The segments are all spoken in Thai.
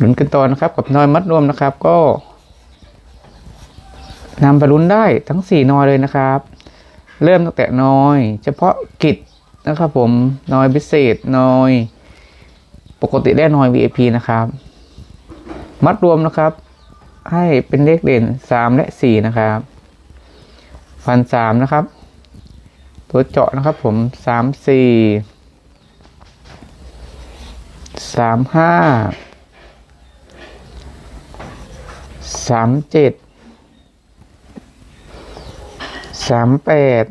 ลุ้นกันต่อนะครับ กับนอยมัดรวมนะครับ ก็นำไปลุ้นได้ทั้งสี่นอยเลยนะครับ เริ่มตั้งแต่นอย เฉพาะกิจนะครับผมนอยพิเศษนอย ปกติได้นอย VIP นะครับ มัดรวมนะครับ ให้เป็นเลขเด่นสามและสี่นะครับฟันสามนะครับ ตัวเจาะนะครับผมสามสี่ สามเจ็ดสามแปด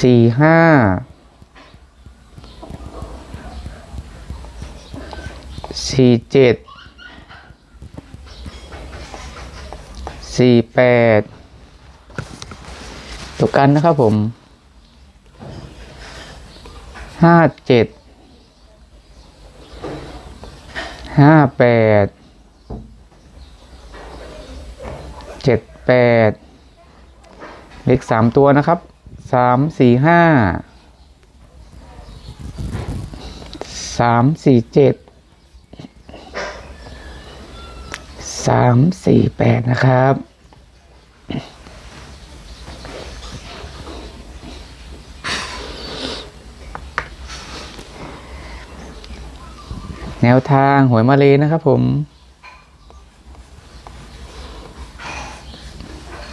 สี่ห้าสี่เจ็ดสี่แปดตัวกันนะครับผมห้าเจ็ด ห้าแปดเจ็ดแปดเลขสามตัวนะครับสามสี่ห้าสามสี่เจ็ดสามสี่แปดนะครับ แนวทางหวยมาเลยนะครับผม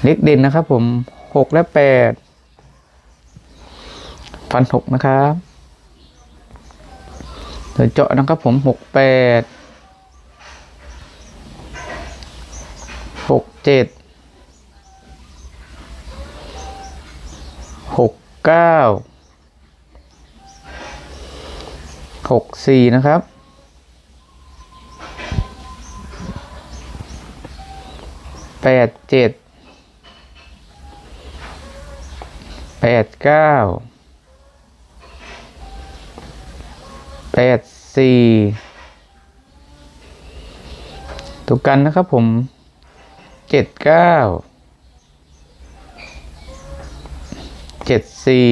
เลขเด่นนะครับผมหกและแปดฟันหกนะครับเดี๋ยวเจาะนะครับผมหกแปดหกเจ็ดหกเก้าหกสี่นะครับ แปดเจ็ดแปดเก้าแปดสี่ถูกกันนะครับผมเจ็ดเก้าเจ็ดสี่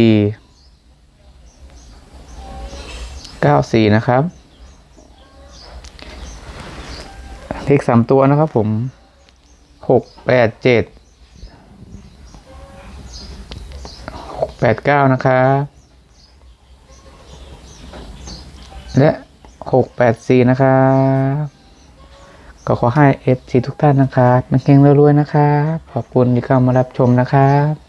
เก้าสี่นะครับ เลขสามตัวนะครับผม หกแปดเจ็ดหกแปดเก้านะครับและหกแปดสี่นะครับก็ขอให้เอฟซีทุกท่านนะครับมันเก่งรวยๆนะครับขอบคุณที่เข้ามารับชมนะครับ